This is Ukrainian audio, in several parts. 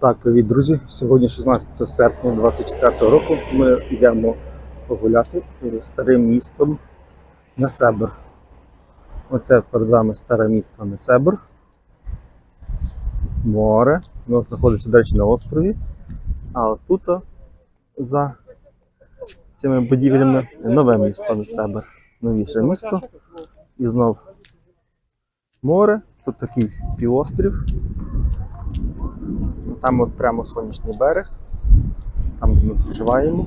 Так, привіт, друзі. Сьогодні 16 серпня 24 року. Ми йдемо погуляти старим містом Несебр. Оце перед вами старе місто Несебр. Море. Воно знаходиться, до речі, на острові. А тут за цими будівлями нове місто Несебр. Новіше місто. І знов море. Тут такий півострів. Там от прямо сонячний берег, там де ми проживаємо.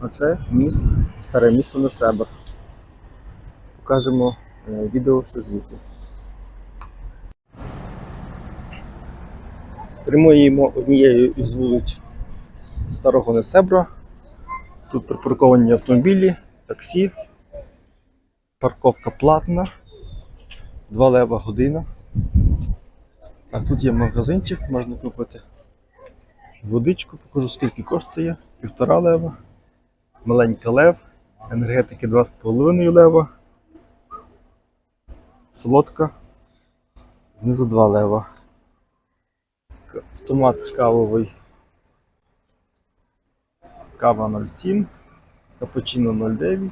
Оце міст, старе місто Несебр. Покажемо е, відео, що звідти. Прямуємо однією із вулиць Старого Несебра. Тут припарковані автомобілі, таксі, парковка платна, 2 лева година. А тут є магазинчик, можна купити водичку, покажу скільки коштує. Півтора лева, маленька лев, енергетики 2,5 лева, солодка, знизу 2 лева. Томат кавовий. Кава 0,7, капучино 0,9.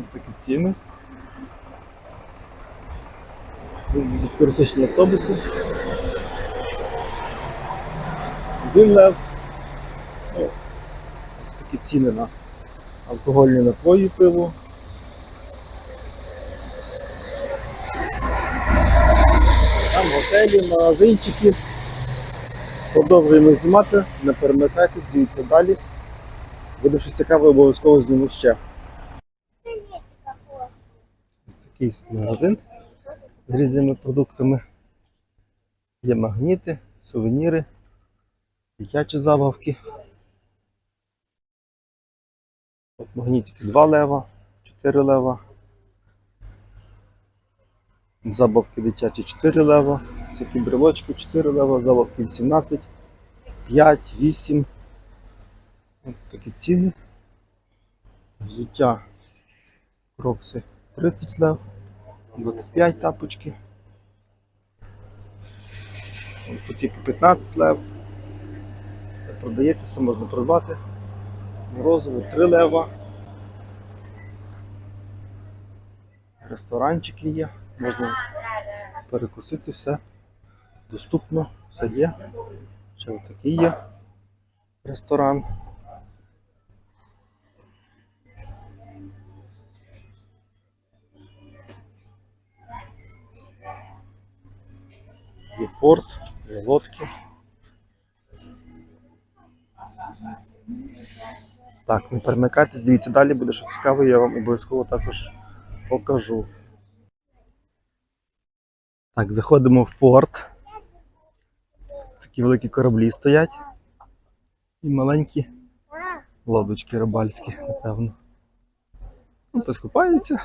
Ось такі ціни. Туристичні автобуси. Один лев. Такі ціни на алкогольні напої пиво. Там готелі, магазинчики. Продовжуємо знімати, не перемикайтесь, дивіться далі. Буде щось цікаве, обов'язково зніму ще. Ось такий магазин з різними продуктами. Є магніти, сувеніри, дитячі забавки. От магнітики 2 лева, 4 лева. Забавки дитячі 4 лева, такі брелочки 4 лева, забавки 18, 5, 8. Ось такі ціни. Взуття крокси 30 лев. 25 тапочки. Тут по 15 лев. Це продається, все можна придбати. Морозиво 3 лева. Ресторанчики є, можна перекусити все. Доступно, все є. Ще ось такий є ресторан. Порт, лодки. Так, не перемикайтесь, дивіться далі, буде щось цікаве, я вам обов'язково також покажу. Так, заходимо в порт. Такі великі кораблі стоять. І маленькі лодочки рибальські, напевно. Ну, хтось купається.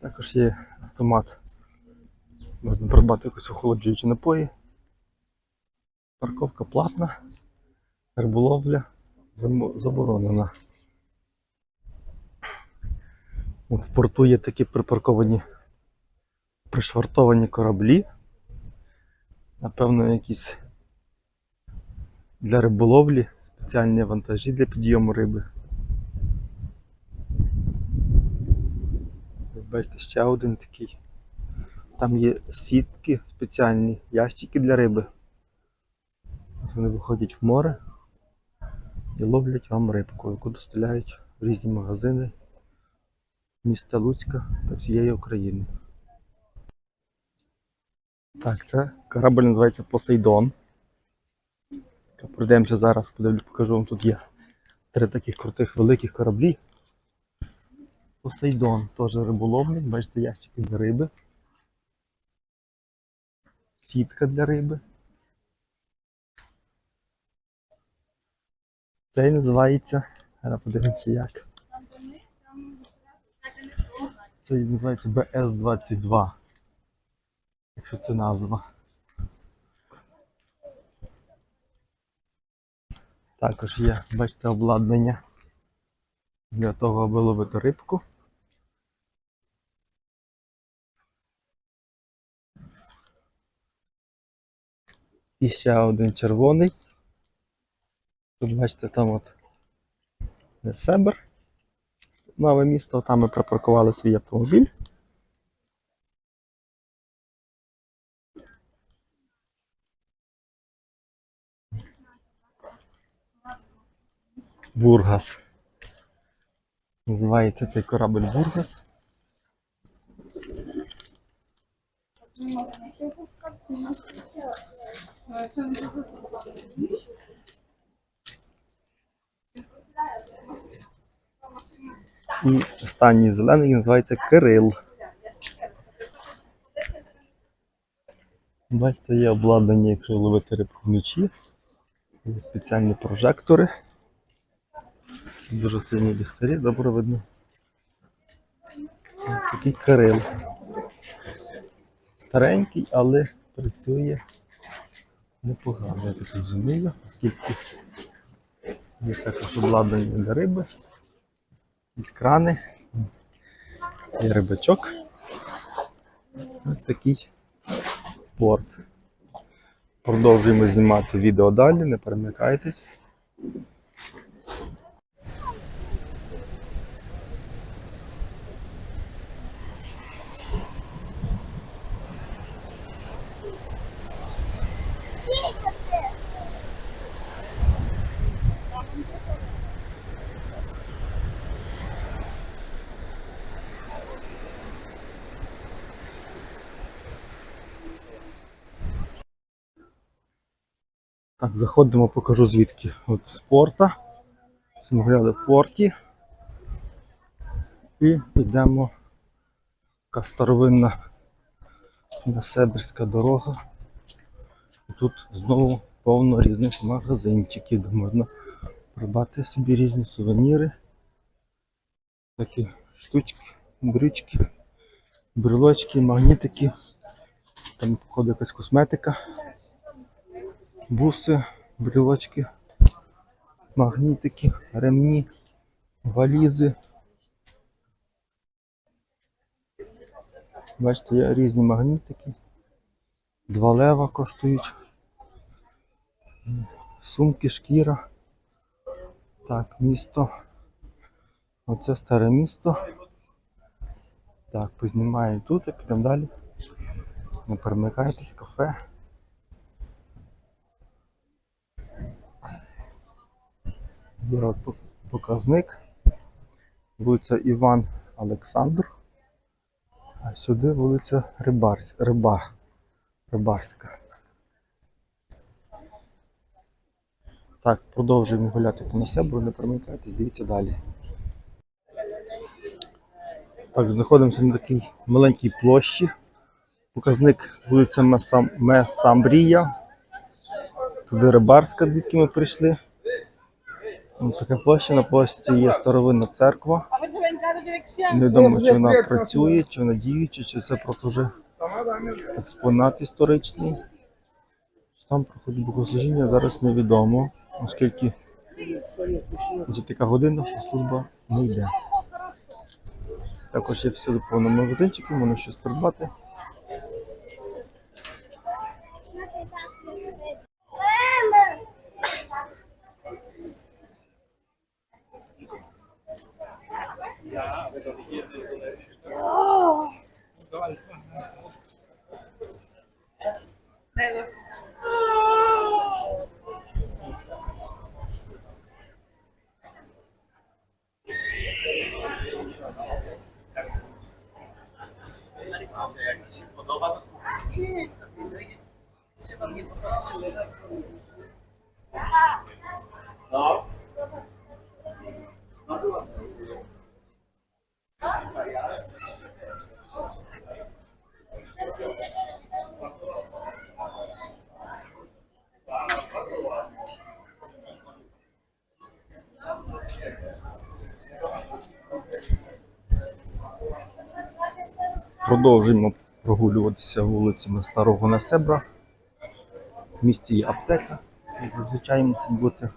Також є автомат. Можна придбати якусь охолоджуючі напої. Парковка платна, риболовля заборонена. От в порту є такі припарковані пришвартовані кораблі. Напевно, якісь для риболовлі, спеціальні вантажі для підйому риби. Бачите, ще один такий. Там є сітки спеціальні, ящики для риби. Вони виходять в море і ловлять вам рибку, яку доставляють в різні магазини міста Луцька та всієї України. Так, це корабль називається Посейдон. Пройдемося зараз, подивлюсь, покажу вам. Тут є три таких крутих великих кораблі. Посейдон теж риболовний, бачите, ящики для риби. Сітка для риби. Цей називається. Зараз подивимося як. Це називається BS-22. Якщо це назва. Також є, бачите, обладнання для того, аби ловити рибку. І ще один червоний. Тут бачите, там от Себер. Нове місто, там ми припаркували свій автомобіль. Бургас. Називається цей корабль Бургас. І останній зелений називається Кирил. Бачите, є обладнання, якщо ловити рибку вночі. Є спеціальні прожектори. Дуже сильні ліхтарі, добре видно. Ось такий Кирил. Старенький, але працює непогано, я так розумію, оскільки є також обладнання для риби. І крани, і рибачок. Ось такий порт. Продовжуємо знімати відео далі, не перемикайтесь. Заходимо, покажу звідки. От з порта. Смугляли в порті. І йдемо така старовинна Несебрська дорога. Тут знову повно різних магазинчиків, де можна придбати собі різні сувеніри. Такі штучки, брючки, брелочки, магнітики. Там походу якась косметика буси, брелочки, магнітики, ремні, валізи. Бачите, є різні магнітики. Два лева коштують. Сумки, шкіра. Так, місто. Оце старе місто. Так, познімаємо тут і підемо далі. Не перемикайтесь, кафе. Є показник. Вулиця Іван Олександр. А сюди вулиця Рибарсь, Риба, Рибарська. Так, продовжуємо гуляти по Насебру, не перемикайтесь, дивіться далі. Так, знаходимося на такій маленькій площі. Показник вулиця Месам... Месамбрія. Туди Рибарська, звідки ми прийшли. Ось така площа, на площі є старовинна церква. Entrato? Невідомо, чи вона працює, чи вона діюча, чи це просто вже експонат історичний. Там проходить богослужіння, зараз невідомо, оскільки вже така година, що служба не йде. Також є всюди повно магазинчиків, можна щось придбати. Продовжуємо прогулюватися вулицями Старого Насебра. В місті є аптека. Як зазвичай мусить бути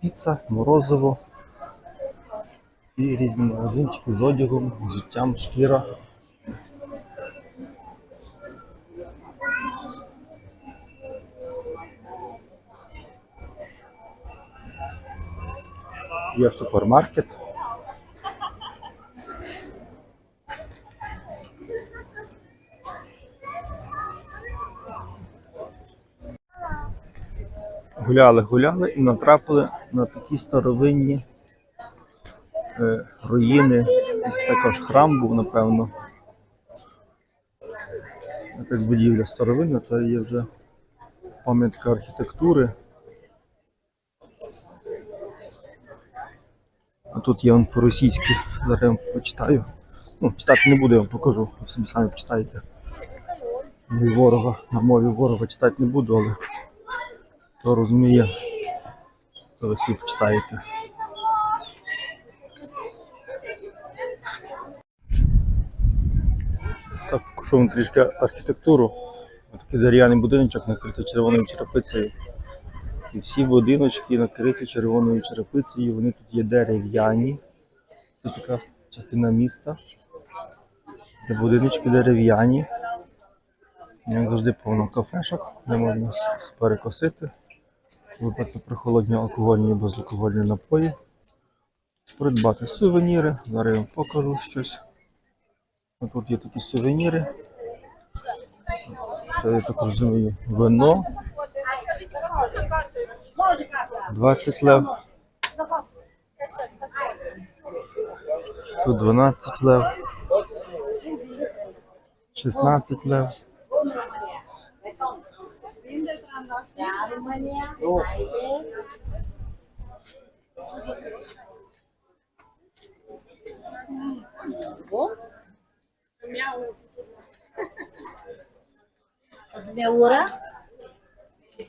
піца, морозиво і різні магазинчики з одягом, життям, шкіра. Є супермаркет. Гуляли, гуляли і натрапили на такі старовинні е, руїни. Ось також храм був, напевно. Якась будівля старовинна, це є вже пам'ятка архітектури. А тут є он по-російськи, зараз я вам почитаю. Ну, читати не буду, я вам покажу, ви собі самі почитаєте. Мові ворога, на мові ворога читати не буду, але хто розуміє, то ви собі почитаєте. Так, покажу вам трішки архітектуру. Такий дерев'яний будиночок накритий червоною черепицею. І всі будиночки накриті червоною черепицею, вони тут є дерев'яні. Це така частина міста. Де будиночки дерев'яні. Як завжди повно кафешок, де можна перекосити, випити прохолодні алкогольні і безалкогольні напої, придбати сувеніри. Зараз я вам покажу щось. Ось Тут є такі сувеніри. Це я так розумію, вино 20 лев. Тут 12 лев. 16 лев. Змеура?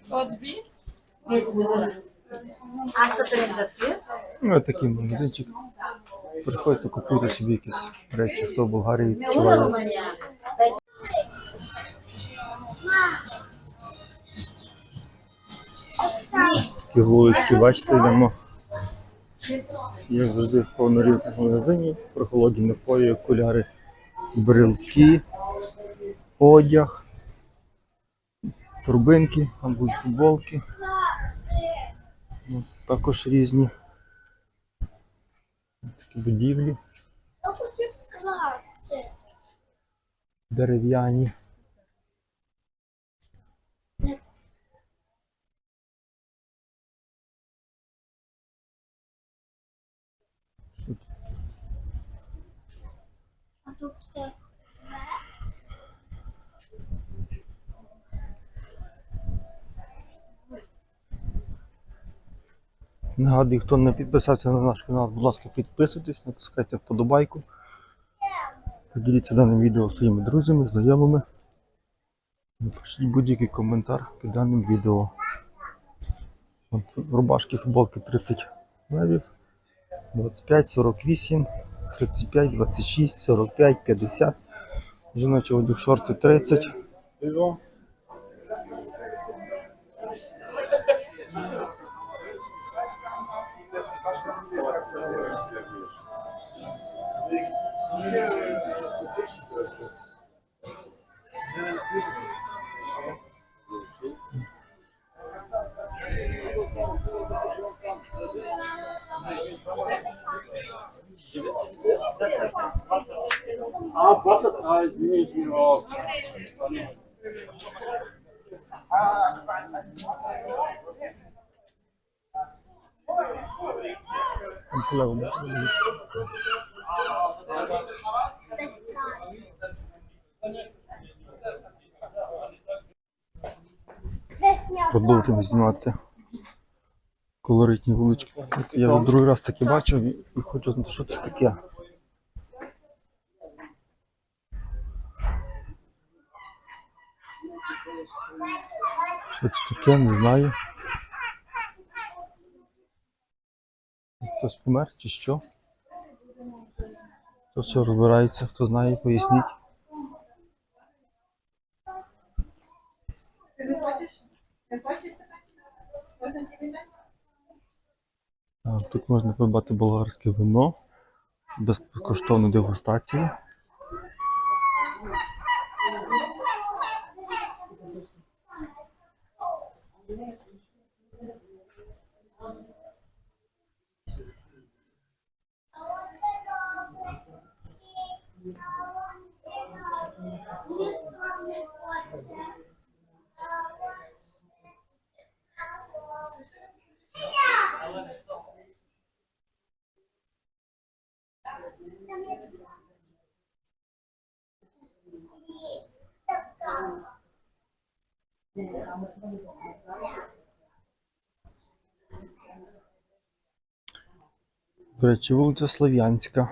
Одбі. Не змеура. Ну, такий магазинчик. Приходьте, купуйте собі якісь речі, хто в Болгарії Змеура відчуває. România. Бачите, йдемо. Як завжди в повнорізних магазині, прохолодні напої, окуляри, брелки, одяг, турбинки, там будуть футболки. Ну, також різні такі будівлі дерев'яні. Нагадую, хто не підписався на наш канал, будь ласка, підписуйтесь, натискайте вподобайку. Поділіться даним відео своїми друзями, знайомими. Напишіть будь-який коментар під даним відео. От, рубашки, футболки 30 левів, 25, 48, 35, 26, 45, 50. Жіночий одяг шорти 30. Ah, Wasser, mir auf. Там колегу бачили? Продовжуємо знімати колоритні вулички. Я вже другий раз таке бачив і хочу знати, що це таке. Що це таке, не знаю. Хтось помер чи що? Хто все розбирається, хто знає, поясніть. Ти не хочеш? Не хочеш? Можна тобі дати? Тут можна придбати болгарське вино, безкоштовну дегустацію. Thank you. До речі, вулиця Слов'янська.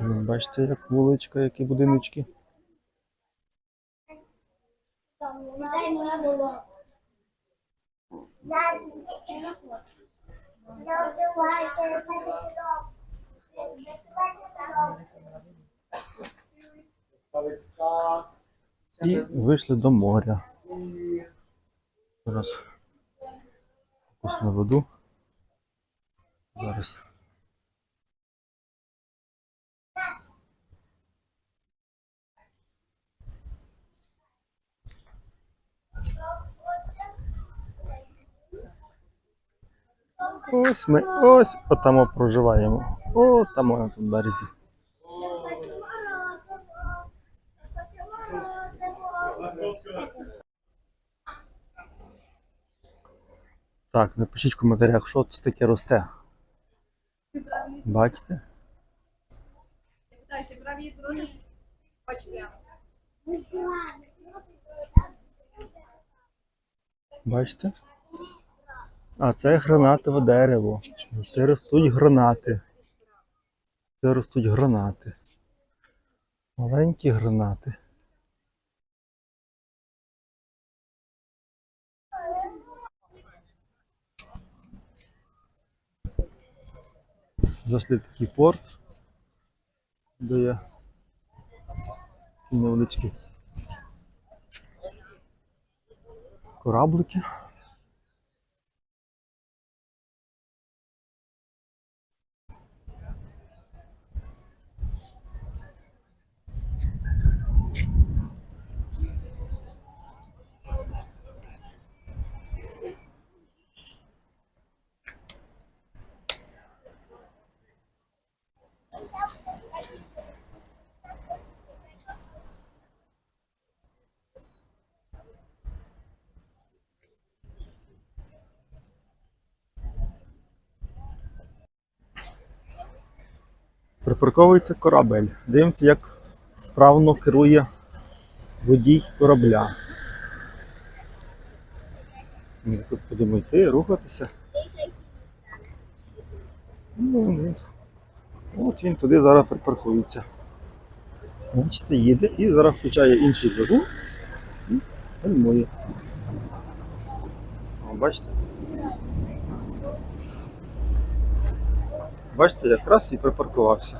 Ну, Бачите, як вуличка, які будиночки. І вийшли до моря. Зараз фокус наведу. Зараз. Ось ми ось отамо проживаємо. О, там на тому березі. Так, напишіть в коментарях, що це таке росте. Бачите? Бачите? А це гранатове дерево. Це ростуть гранати. Це ростуть гранати. Маленькі гранати. Зайшли в такий порт, де такі невеличкі кораблики. Припарковується корабель. Дивимося, як вправно керує водій корабля. Ми Тут будемо йти, рухатися. Ну, От він туди зараз припаркується. Бачите, їде і зараз включає інший двигун і гальмує. Бачите? Бачите, якраз і припаркувався.